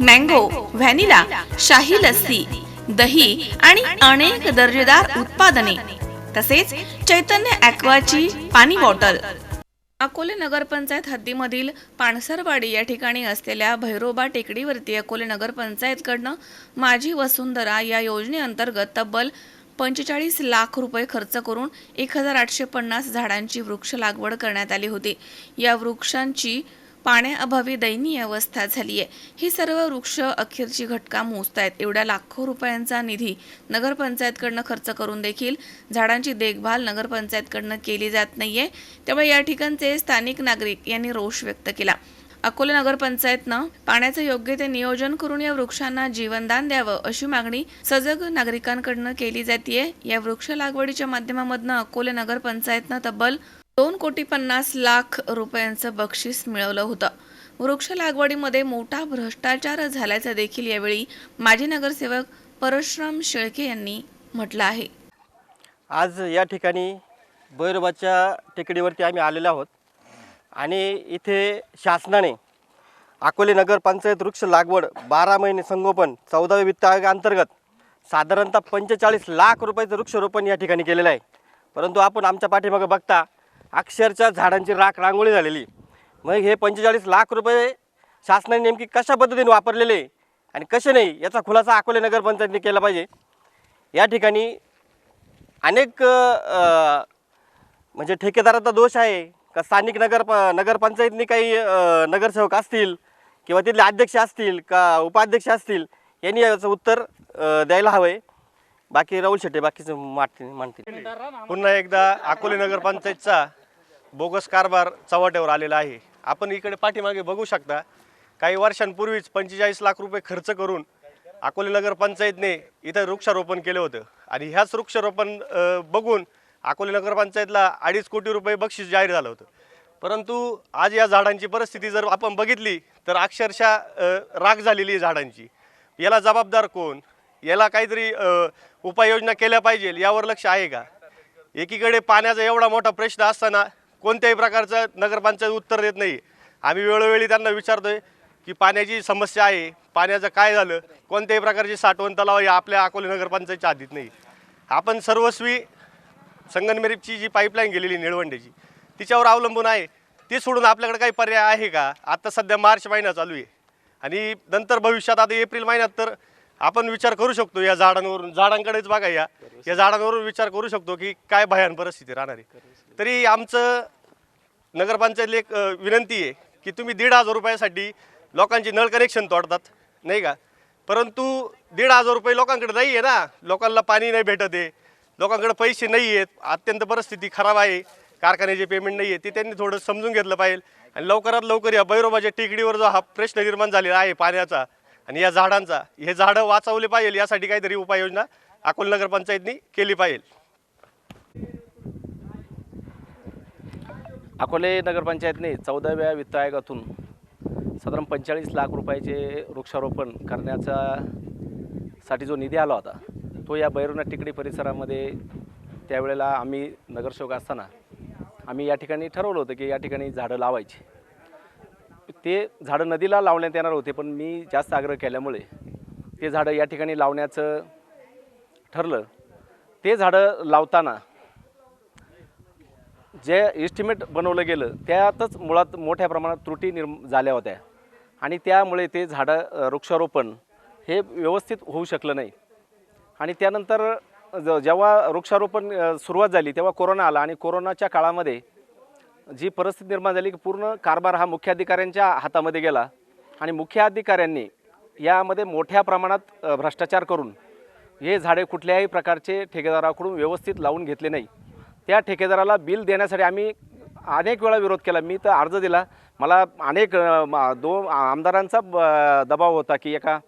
Mango vanilla शाही लस्सी दही आणि अनेक दर्जेदार उत्पादने तसेच चैतन्य ॲक्वाची पाणी बॉटल. अकोले नगरपंचायत हद्दीमधील पाणसरवाडी या ठिकाणी असलेल्या भैरोबा टेकडीवरती अकोले नगरपंचायतकडनं माझी वसुंधरा या योजनेअंतर्गत तब्बल पंचेचाळीस लाख रुपये खर्च करून एक हजार आठशे पन्नास झाडांची वृक्ष लागवड करण्यात आली होती. या वृक्षांची पाण्याअभावी दयनीय अवस्था झाली आहे ही सर्व वृक्ष अखेरची घटका मोजतायत. एवढ्या लाखो रुपयांचा निधी नगरपंचायतकडनं खर्च करून देखील झाडांची देखभाल नगरपंचायतकडनं केली जात नाही आहे त्यामुळे या ठिकाणचे स्थानिक नागरिक यांनी रोष व्यक्त केला. अकोले नगरपंचायतनं पाण्याचं योग्य ते नियोजन करून या वृक्षांना जीवनदान द्यावं अशी मागणी सजग नागरिकांकडनं केली जाते या वृक्ष लागवडीच्या माध्यमामधनं अकोले नगरपंचायतनं तब्बल दोन कोटी पन्नास लाख रुपयांचं बक्षीस मिळवलं होतं. वृक्ष लागवडीमध्ये मोठा भ्रष्टाचार झाल्याचं देखील यावेळी माजी नगरसेवक परशुराम शेळके यांनी म्हटलं आहे. आज या ठिकाणी बैरबाच्या टेकडीवरती आम्ही आलेलो आहोत. आणि इथे शासनाने अकोले नगरपंचायत वृक्ष लागवड बारा महिने संगोपन चौदाव्या वित्त आयोगाअंतर्गत साधारणतः पंचेचाळीस लाख रुपयाचं वृक्षरोपण या ठिकाणी केलेलं आहे. परंतु आपण आमच्या पाठीमागं बघता अक्षरशः झाडांची राख रांगोळी झालेली. मग हे पंचेचाळीस लाख रुपये शासनाने नेमकी कशा पद्धतीने वापरलेले आणि कसे नाही याचा खुलासा अकोले नगरपंचायतीने केला पाहिजे. या ठिकाणी अनेक म्हणजे ठेकेदाराचा दोष आहे. का स्थानिक नगर प नगरपंचायतनी काही नगरसेवक असतील किंवा तिथले अध्यक्ष असतील का उपाध्यक्ष असतील यांनी याचं उत्तर द्यायला हवं आहे. बाकी राहुल शेट्टे बाकीचं मांडतील मांडतील पुन्हा एकदा अकोले नगरपंचायतचा बोगस कारभार चव्हाट्यावर आलेला आहे. आपण इकडे पाठीमागे बघू शकता काही वर्षांपूर्वीच पंचेचाळीस लाख रुपये खर्च करून अकोले नगरपंचायतने इथं वृक्षारोपण केलं होतं. आणि ह्याच वृक्षारोपण बघून अकोले नगरपंचायतला अडीच कोटी रुपये बक्षीस जाहीर झालं होतं. परंतु आज या झाडांची परिस्थिती जर आपण बघितली तर अक्षरशः राग राख झालेली आहे झाडांची. याला जबाबदार कोण? याला काहीतरी उपाययोजना केल्या पाहिजे यावर लक्ष आहे का? एकीकडे पाण्याचा एवढा मोठा प्रश्न असताना कोणत्याही प्रकारचं नगरपंचायत उत्तर देत नाही. आम्ही वेळोवेळी त्यांना विचारतोय की पाण्याची समस्या आहे पाण्याचं काय झालं कोणत्याही प्रकारची साठवण तलाव या आपल्या अकोले नगरपंचायतच्या आधीत नाही. आपण सर्वस्वी संगनमेरीची जी पाईपलाईन गेलेली निळवंडेची तिच्यावर अवलंबून आहे. ती सोडून आपल्याकडे काही पर्याय आहे का? आता सध्या मार्च महिना चालू आहे. आणि नंतर भविष्यात आता एप्रिल महिन्यात तर आपण विचार करू शकतो या झाडांवरून झाडांकडेच बघा या. या झाडांवरून विचार करू शकतो की काय भयान परिस्थिती राहणार आहे. तरी आमचं नगरपंचायतीला एक विनंती आहे की तुम्ही दीड हजार रुपयासाठी लोकांची नळ कनेक्शन तोडतात नाही का? परंतु दीड हजार रुपये लोकांकडे नाही आहे ना. लोकांना पाणी नाही भेटत आहे. लोकांकडे पैसे नाही आहेत. अत्यंत परिस्थिती खराब आहे. कारखान्याचे पेमेंट नाही आहे. ते त्यांनी थोडं समजून घेतलं पाहिजे. आणि लवकरात लवकर या बैरोबाच्या टेकडीवर जो हा प्रश्न निर्माण झालेला आहे पाण्याचा आणि या झाडांचा हे झाडं वाचवले पाहिजे यासाठी काहीतरी उपाययोजना अकोल नगरपंचायतनी केली पाहिजे. अकोले नगरपंचायतने चौदाव्या वित्त आयोगातून साधारण पंचेचाळीस लाख रुपयाचे वृक्षारोपण करण्याचा साठी जो निधी आला होता तो या बैरुना टिकडी परिसरामध्ये त्यावेळेला आम्ही नगरसेवक असताना आम्ही या ठिकाणी ठरवलं होतं की या ठिकाणी झाडं लावायची. ते झाडं नदीला लावण्यात येणार होते पण मी जास्त आग्रह केल्यामुळे ते झाडं या ठिकाणी लावण्याचं ठरलं. ते झाडं लावताना जे एस्टिमेट बनवलं गेलं त्यातच मुळात मोठ्या प्रमाणात त्रुटी निर्म झाल्या होत्या. आणि त्यामुळे ते झाडं वृक्षारोपण हे व्यवस्थित होऊ शकलं नाही. आणि त्यानंतर ज जेव्हा वृक्षारोपण सुरुवात झाली तेव्हा कोरोना आला आणि कोरोनाच्या काळामध्ये जी परिस्थिती निर्माण झाली की पूर्ण कारभार हा मुख्याधिकाऱ्यांच्या हातामध्ये गेला. आणि मुख्याधिकाऱ्यांनी यामध्ये मोठ्या प्रमाणात भ्रष्टाचार करून हे झाडे कुठल्याही प्रकारचे ठेकेदाराकडून व्यवस्थित लावून घेतले नाही. त्या ठेकेदाराला बिल देण्यासाठी आम्ही अनेक वेळा विरोध केला. मी तर अर्ज दिला. मला अनेक दोन आमदारांचा दबाव होता की एका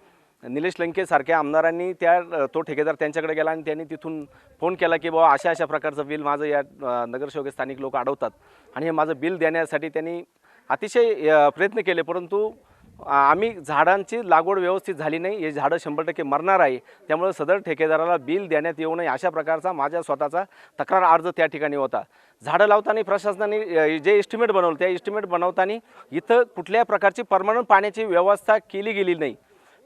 निलेश लंकेसारख्या आमदारांनी त्या तो ठेकेदार त्यांच्याकडे गेला आणि त्यांनी तिथून फोन केला की बाबा अशा अशा प्रकारचं बिल माझं या नगरसेवक स्थानिक लोक अडवतात आणि हे माझं बिल देण्यासाठी त्यांनी अतिशय प्रयत्न केले. परंतु आम्ही झाडांची लागवड व्यवस्थित झाली नाही. हे झाडं शंभर टक्के मरणार आहे. त्यामुळे सदर ठेकेदाराला बिल देण्यात येऊ नये अशा प्रकारचा माझ्या स्वतःचा तक्रार अर्ज त्या ठिकाणी होता. झाडं लावताना प्रशासनाने जे एस्टिमेट बनवलं त्या एस्टिमेट बनवताना इथं कुठल्याही प्रकारची परमनंट पाण्याची व्यवस्था केली गेली नाही.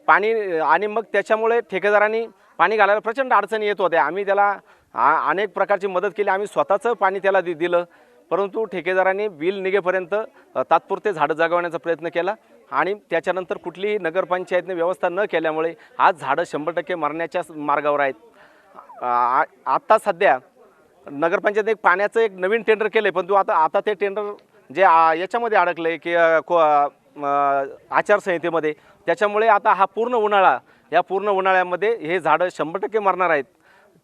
पाणी आणि मग त्याच्यामुळे ठेकेदारांनी पाणी घालायला प्रचंड अडचणी येत होत्या. आम्ही त्याला अनेक प्रकारची मदत केली. आम्ही स्वतःचं पाणी त्याला दि दिलं. परंतु ठेकेदारांनी बिल निघेपर्यंत तात्पुरते झाडं जगवण्याचा प्रयत्न केला. आणि त्याच्यानंतर कुठलीही नगरपंचायतने व्यवस्था न केल्यामुळे आज झाडं शंभर टक्के मरण्याच्या मार्गावर आहेत. आ- आत्ता सध्या नगरपंचायतने पाण्याचं एक नवीन टेंडर केलं आहे पण तो आता आता ते टेंडर जे याच्यामध्ये अडकलं आहे की को आचारसंहितेमध्ये त्याच्यामुळे आता हा पूर्ण उन्हाळा या पूर्ण उन्हाळ्यामध्ये हे झाडं शंभर टक्के मरणार आहेत.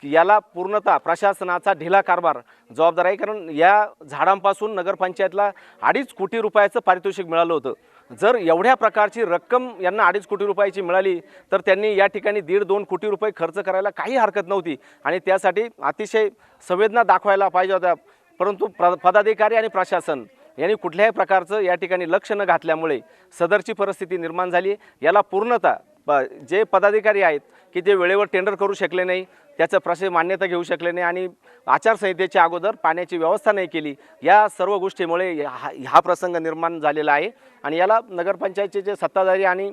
याला पूर्णतः प्रशासनाचा ढिला कारभार जबाबदार आहे कारण या झाडांपासून नगरपंचायतला अडीच कोटी रुपयाचं पारितोषिक मिळालं होतं. जर एवढ्या प्रकारची रक्कम यांना अडीच कोटी रुपयाची मिळाली तर त्यांनी या ठिकाणी दीड दोन कोटी रुपये खर्च करायला काही हरकत नव्हती. आणि त्यासाठी अतिशय संवेदना दाखवायला पाहिजे होत्या. परंतु प्र पदाधिकारी आणि प्रशासन यांनी कुठल्याही प्रकारचं या ठिकाणी लक्ष न घातल्यामुळे सदरची परिस्थिती निर्माण झाली. याला पूर्णतः प जे पदाधिकारी आहेत की जे वेळेवर टेंडर करू शकले नाही त्याचं प्रशासन मान्यता घेऊ शकले नाही आणि आचारसंहितेच्या अगोदर पाण्याची व्यवस्था नाही केली या सर्व गोष्टीमुळे हा हा प्रसंग निर्माण झालेला आहे. आणि याला नगरपंचायतचे जे सत्ताधारी आणि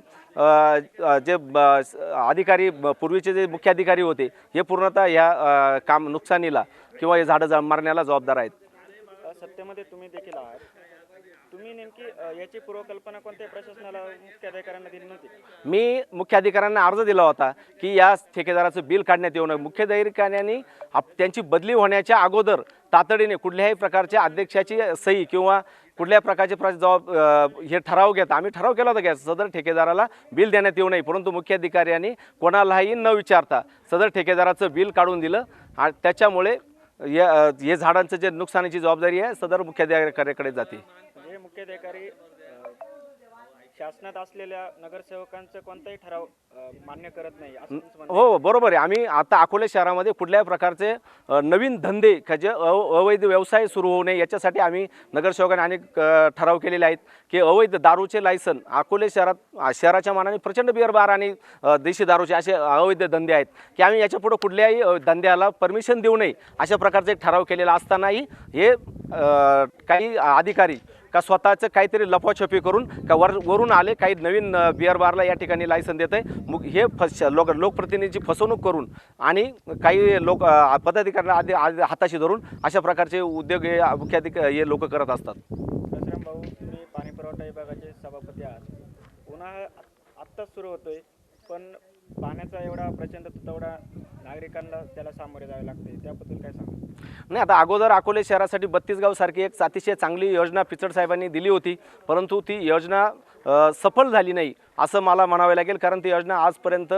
जे ब- अधिकारी ब- पूर्वीचे जे मुख्य अधिकारी होते हे पूर्णतः या काम नुकसानीला किंवा हे झाडं मारण्याला जबाबदार आहेत. सत्तेमध्ये तुम्ही देखील आहात. तुम्ही नेमकी याची पूर्वकल्पना कोणत्या प्रशासनाला मुख्य अधिकाऱ्यांना दिली नव्हती? मी मुख्य अधिकाऱ्यांना अर्ज दिला होता की या ठेकेदाराचं बिल काढण्यात येऊ नये. मुख्य अधिकाऱ्यांनी आप त्यांची बदली होण्याच्या अगोदर तातडीने कुठल्याही प्रकारच्या अध्यक्षाची सही किंवा कुठल्याही प्रकारचे प्र जबाब हे ठराव घेत आम्ही ठराव केला होता की सदर ठेकेदाराला बिल देण्यात येऊ नये परंतु मुख्य अधिकाऱ्यांनी कोणालाही न विचारता सदर ठेकेदाराचं बिल काढून दिलं. आणि त्याच्यामुळे या हे झाडांचं जे नुकसानीची जबाबदारी आहे सदर मुख्य अधिकाऱ्याकडे जाते. अधिकारी शासनात असलेल्या नगरसेवकांचं कोणताही ठराव मान्य करत नाही असं तुमचं म्हणणं हो, हो बरोबर आहे. आम्ही आता अकोले शहरामध्ये कुठल्याही प्रकारचे अ, नवीन धंदे का जे अव- अवैध व्यवसाय सुरू होऊ नये याच्यासाठी आम्ही नगरसेवकांनी अनेक अ, ठराव केलेले आहेत की अवैध दारूचे लायसन अकोले शहरात शहराच्या मानाने प्रचंड बिअर बार आणि अ, देशी दारूचे असे अवैध धंदे आहेत की आम्ही याच्यापुढे कुठल्याही अ, धंद्याला परमिशन देऊ नये अशा प्रकारचे एक ठराव केलेला असतानाही हे अ, काही अधिकारी का स्वतःचं काहीतरी लफाछपी करून का वर वरून आले काही नवीन बिअर बारला या ठिकाणी लायसन देत आहे मग हे फस लोक लोकप्रतिनिधीची फसवणूक करून आणि काही लोक पदाधिकाऱ्यांना आधी आधी हाताशी धरून अशा प्रकारचे उद्योग हे मुख्याधिक हे लोक करत असतात. दसराम भाऊ तुम्ही पाणी पुरवठा विभागाचे सभापती आहात. उन्हाळा आत्ताच सुरू होतोय पण पाण्याचा एवढा प्रचंड तुटवडा नागरिकांना त्याला सामोरे जावे लागते. त्याबद्दल काय सांगा नाही आता अगोदर अकोले शहरासाठी बत्तीस गावसारखी एक अतिशय चांगली योजना पिचड साहेबांनी दिली होती. परंतु ती योजना सफल झाली नाही असं मला म्हणावे लागेल. कारण ती योजना आजपर्यंत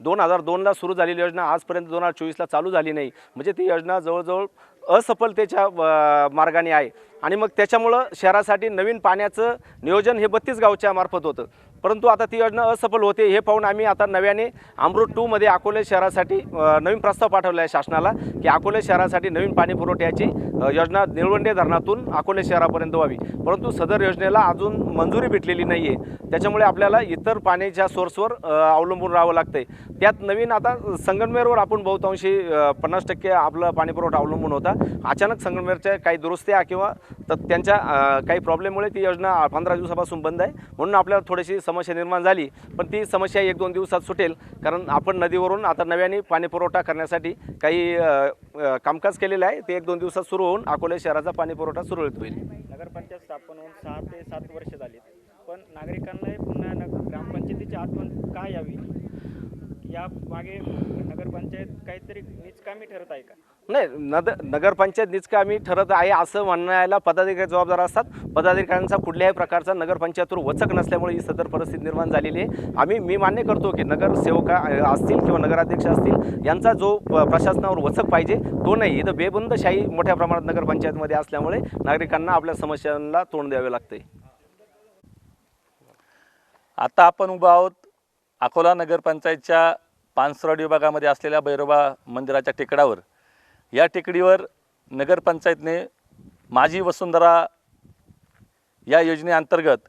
दोन हजार दोनला सुरू झालेली योजना आजपर्यंत दोन हजार चोवीसला चालू झाली नाही. म्हणजे ती योजना जवळजवळ असफलतेच्या मार्गाने आहे. आणि मग त्याच्यामुळं शहरासाठी नवीन पाण्याचं नियोजन हे बत्तीस गावच्या मार्फत होतं. परंतु आता ती योजना असफल होते हे पाहून आम्ही आता नव्याने अमृत टूमध्ये अकोले शहरासाठी नवीन प्रस्ताव पाठवला आहे शासनाला की अकोले शहरासाठी नवीन पाणी पुरवठ्याची योजना निळवंडे धरणातून अकोले शहरापर्यंत व्हावी. परंतु सदर योजनेला अजून मंजुरी भेटलेली नाही आहे त्याच्यामुळे आपल्याला इतर पाण्याच्या सोर्सवर अवलंबून राहावं लागतंय. त्यात नवीन आता संगमनेरवर आपण बहुतांशी पन्नास टक्के आपलं पाणीपुरवठा अवलंबून होता. अचानक संगमनेरच्या काही दुरुस्त्या किंवा तर त्यांच्या काही प्रॉब्लेममुळे ती योजना पंधरा दिवसापासून बंद आहे. म्हणून आपल्याला थोडीशी समस्या निर्माण झाली पण ती समस्या एक दोन दिवसात सुटेल. कारण आपण नदीवरून आता नव्याने पाणीपुरवठा करण्यासाठी काही कामकाज केलेलं आहे. ते एक दोन दिवसात सुरू होऊन अकोले शहराचा पाणीपुरवठा सुरळीत होईल. नगरपंचायत स्थापन होऊन सहा ते सात वर्ष झाली पण नागरिकांनाही पुन्हा ग्रामपंचायतीची आठवण का यावी? या मागे नगरपंचायत काहीतरी निचकामी ठरत आहे का? नाही नद नगरपंचायत निचकामी ठरत आहे असं म्हणण्याला पदाधिकारी जबाबदार असतात. पदाधिकाऱ्यांचा कुठल्याही प्रकारचा नगरपंचायतवर वचक नसल्यामुळे ही सदर परिस्थिती निर्माण झालेली आहे. आम्ही मी मान्य करतो की नगरसेवका असतील किंवा नगराध्यक्ष असतील यांचा जो प्रशासनावर वचक पाहिजे तो नाही. इथं बेबंदशाही मोठ्या प्रमाणात नगरपंचायतमध्ये असल्यामुळे नागरिकांना आपल्या समस्यांना तोंड द्यावे लागते आता आपण उभा आहोत अकोला नगरपंचायतच्या पानसरवाडी विभागामध्ये असलेल्या भैरोबा मंदिराच्या टेकडावर या टेकडीवर नगरपंचायतने माझी वसुंधरा या योजनेअंतर्गत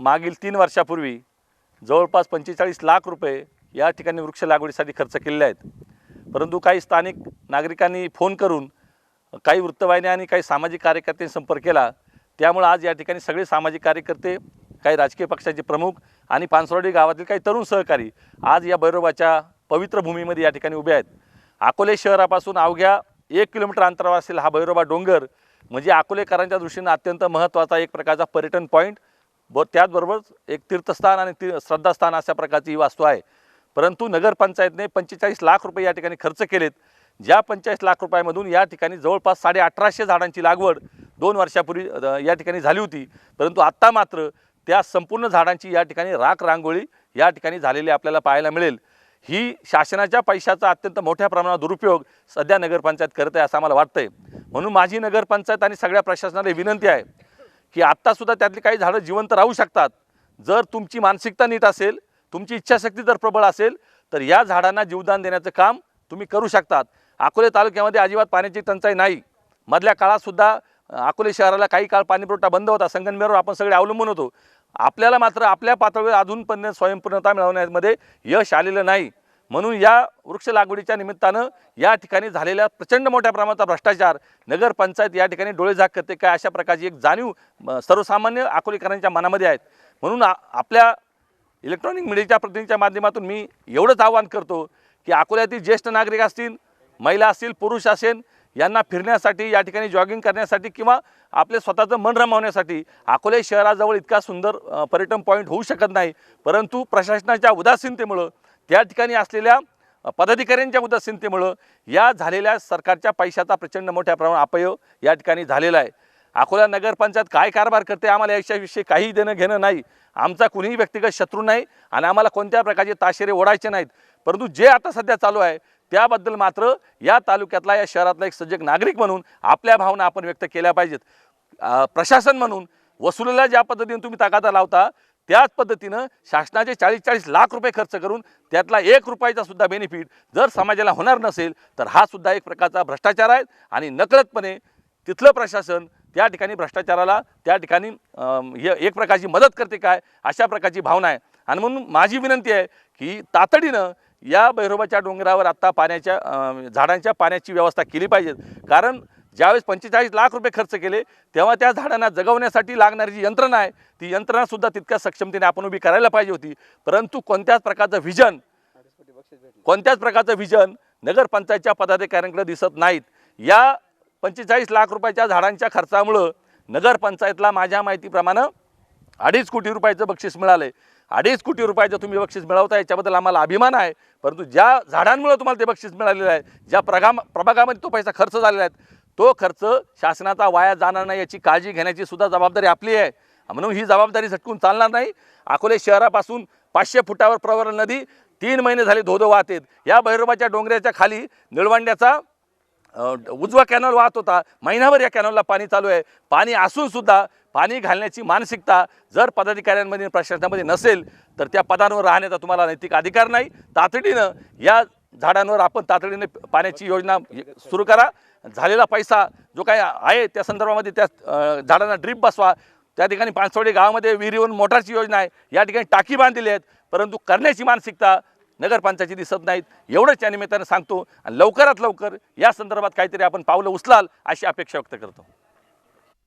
मागील तीन वर्षापूर्वी जवळपास पंचेचाळीस लाख रुपये या ठिकाणी वृक्ष लागवडीसाठी खर्च केलेले आहेत. परंतु काही स्थानिक नागरिकांनी फोन करून काही वृत्तवाहिन्या आणि काही सामाजिक कार्यकर्त्यांनी संपर्क केला. त्यामुळे आज या ठिकाणी सगळे सामाजिक कार्यकर्ते काही राजकीय पक्षाचे प्रमुख आणि पानसरोडी गावातील काही तरुण सहकारी आज या भैरोबाच्या पवित्र भूमीमध्ये या ठिकाणी उभे आहेत. अकोले शहरापासून अवघ्या एक किलोमीटर अंतरावर असेल हा भैरोबा डोंगर म्हणजे अकोलेकरांच्या दृष्टीनं अत्यंत महत्त्वाचा एक प्रकारचा पर्यटन पॉईंट व त्याचबरोबर एक तीर्थस्थान आणि ती श्रद्धास्थान अशा प्रकारची ही वास्तू आहे. परंतु नगरपंचायतने पंचेचाळीस लाख रुपये या ठिकाणी खर्च केलेत. ज्या पंचेचाळीस लाख रुपयामधून या ठिकाणी जवळपास साडे अठराशे झाडांची लागवड दोन वर्षापूर्वी या ठिकाणी झाली होती. परंतु आत्ता मात्र त्या संपूर्ण झाडांची या ठिकाणी राख रांगोळी या ठिकाणी झालेली आपल्याला पाहायला मिळेल. ही शासनाच्या पैशाचा अत्यंत मोठ्या प्रमाणात दुरुपयोग सध्या नगरपंचायत करत आहे असं आम्हाला वाटतंय. म्हणून माझी नगरपंचायत आणि सगळ्या प्रशासनाला विनंती आहे की आत्तासुद्धा त्यातली काही झाडं जिवंत राहू शकतात. जर तुमची मानसिकता नीट असेल तुमची इच्छाशक्ती जर प्रबळ असेल तर या झाडांना जीवदान देण्याचं काम तुम्ही करू शकतात. अकोले तालुक्यामध्ये अजिबात पाण्याची टंचाई नाही. मधल्या काळातसुद्धा अकोले शहराला काही काळ पाणीपुरवठा बंद होता. संगमनेरवर आपण सगळे अवलंबून होतो. आपल्याला मात्र आपल्या पातळीवर अजूनपर्यंत स्वयंपूर्णता मिळवण्यामध्ये यश आलेलं नाही. म्हणून या वृक्ष लागवडीच्या निमित्तानं या ठिकाणी झालेल्या प्रचंड मोठ्या प्रमाणाचा भ्रष्टाचार नगरपंचायत या ठिकाणी डोळेझाक करते काय अशा प्रकारची एक जाणीव सर्वसामान्य अकोलेकरांच्या मनामध्ये आहेत. म्हणून आपल्या इलेक्ट्रॉनिक मीडियाच्या प्रतिनिधीच्या माध्यमातून मी एवढंच आवाहन करतो की अकोल्यातील ज्येष्ठ नागरिक असतील महिला असतील पुरुष असेल यांना फिरण्यासाठी या ठिकाणी जॉगिंग करण्यासाठी किंवा आपले स्वतःचं मन रमावण्यासाठी अकोले शहराजवळ इतका सुंदर पर्यटन पॉईंट होऊ शकत नाही. परंतु प्रशासनाच्या उदासीनतेमुळं त्या ठिकाणी असलेल्या पदाधिकाऱ्यांच्या उदासीनतेमुळं या झालेल्या सरकारच्या पैशाचा प्रचंड मोठ्या प्रमाणात अपयोग या ठिकाणी झालेला आहे. अकोला नगरपंचायत काय कारभार करते आम्हाला याच्याविषयी काही देणं घेणं नाही. आमचा कुणीही व्यक्तिगत शत्रू नाही आणि आम्हाला कोणत्या प्रकारचे ताशेरे ओढायचे नाहीत. परंतु जे आता सध्या चालू आहे त्याबद्दल मात्र या तालुक्यातला या शहरातला एक सजग नागरिक म्हणून आपल्या भावना आपण व्यक्त केल्या पाहिजेत. प्रशासन म्हणून वसुलीला ज्या पद्धतीने तुम्ही तगादा लावता त्याच पद्धतीनं शासनाचे चाळीस चाळीस लाख रुपये खर्च करून त्यातला एक रुपयाचा सुद्धा बेनिफिट जर समाजाला होणार नसेल तर हा सुद्धा एक प्रकारचा भ्रष्टाचार आहे आणि नकळतपणे तिथलं प्रशासन त्या ठिकाणी भ्रष्टाचाराला त्या ठिकाणी एक प्रकारची मदत करते काय अशा प्रकारची भावना आहे. आणि म्हणून माझी विनंती आहे की तातडीनं या भैरोबाच्या डोंगरावर आत्ता पाण्याच्या झाडांच्या पाण्याची व्यवस्था केली पाहिजे. कारण ज्यावेळेस पंचेचाळीस लाख रुपये खर्च केले तेव्हा त्या झाडांना जगवण्यासाठी लागणारी जी यंत्रणा आहे ती यंत्रणासुद्धा तितक्या सक्षमतेने आपण उभी करायला पाहिजे होती. परंतु कोणत्याच प्रकारचं व्हिजन कोणत्याच प्रकारचं व्हिजन नगरपंचायतच्या पदाधिकाऱ्यांकडे दिसत नाहीत. या पंचेचाळीस लाख रुपयाच्या झाडांच्या खर्चामुळं नगरपंचायतला माझ्या माहितीप्रमाणे अडीच कोटी रुपयाचं बक्षीस मिळालं आहे अडीच कोटी रुपयाचं तुम्ही बक्षीस मिळवता याच्याबद्दल आम्हाला अभिमान आहे. परंतु ज्या झाडांमुळे तुम्हाला ते बक्षीस मिळालेलं आहे ज्या प्रगाम प्रभागामध्ये तो पैसा खर्च झालेला आहे तो खर्च शासनाचा वाया जाणार नाही याची काळजी घेण्याची सुद्धा जबाबदारी आपली आहे. म्हणून ही जबाबदारी झटकून चालणार नाही. अकोले शहरापासून पाचशे फुटावर प्रवर नदी तीन महिने झाले धोधो वाहतेत या भैरवाच्या डोंगराच्या खाली निळवंड्याचा उजवा कॅनल वाहत होता. महिनाभर या कॅनलला पाणी चालू आहे. पाणी असूनसुद्धा पाणी घालण्याची मानसिकता जर पदाधिकाऱ्यांमध्ये प्रशासनामध्ये नसेल तर त्या पदांवर राहण्याचा तुम्हाला नैतिक अधिकार नाही. तातडीनं या झाडांवर आपण तातडीने पाण्याची योजना सुरू करा. झालेला पैसा जो काही आहे त्या संदर्भामध्ये त्या झाडांना ड्रीप बसवा. त्या ठिकाणी पानसवडी गावामध्ये विहिरीवरून मोटारची योजना आहे. या ठिकाणी टाकी बांधलेली आहेत. परंतु करण्याची मानसिकता नगरपंचायती दिसत नाहीत. एवढंच या निमित्तानं सांगतो. आणि लवकरात लवकर या संदर्भात काहीतरी आपण पावलं उचलाल अशी अपेक्षा व्यक्त करतो.